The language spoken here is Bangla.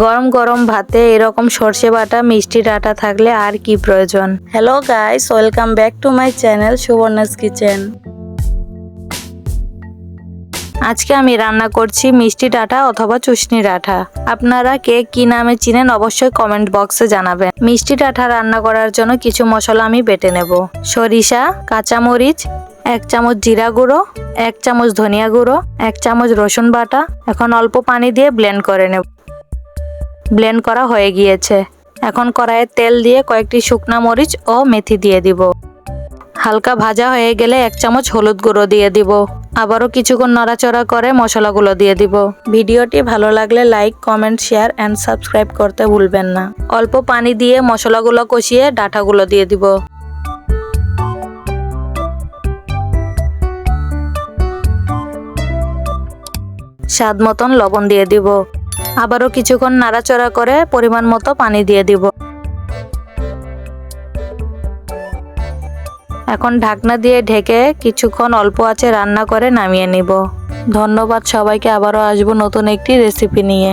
গরম গরম ভাতে এরকম সর্ষে বাটা মিষ্টি ডাটা থাকলে আর কি প্রয়োজন? Hello guys welcome back to my channel Subarna's kitchen আজকে আমি রান্না করছি মিষ্টি ডাঁটা অথবা চুষনি ডাঁটা। আপনারা কে কি নামে চিনেন অবশ্যই কমেন্ট বক্সে জানাবেন। মিষ্টি ডাঁটা রান্না করার জন্য কিছু মশলা আমি বেটে নেব। সরিষা কাঁচামরিচ এক চামচ জিরা গুঁড়ো এক চামচ ধনিয়া গুঁড়ো এক চামচ রসুন বাটা এখন অল্প পানি দিয়ে ব্লেন্ড করে নেব। ব্লেন্ড করা হয়ে গিয়েছে। এখন কড়াইয়ে তেল দিয়ে কয়েকটি শুকনা মরিচ ও মেথি দিয়ে দিব। হালকা ভাজা হয়ে গেলে এক চামচ হলুদ গুঁড়ো দিয়ে দিব। আবারও কিছুক্ষণ নড়াচড়া করে মশলাগুলো দিয়ে দিব। ভিডিওটি ভালো লাগলে like, comment, share and subscribe করতে ভুলবেন না। অল্প পানি দিয়ে মশলাগুলো কষিয়ে ডাঁটাগুলো দিয়ে দিব। স্বাদ মতন লবণ দিয়ে দিব। আবারও কিছুক্ষণ নাড়াচড়া করে পরিমাণ মতো পানি দিয়ে দিব। এখন ঢাকনা দিয়ে ঢেকে কিছুক্ষণ অল্প আছে রান্না করে নামিয়ে নিব। ধন্যবাদ সবাইকে, আবারও আসব নতুন একটি রেসিপি নিয়ে।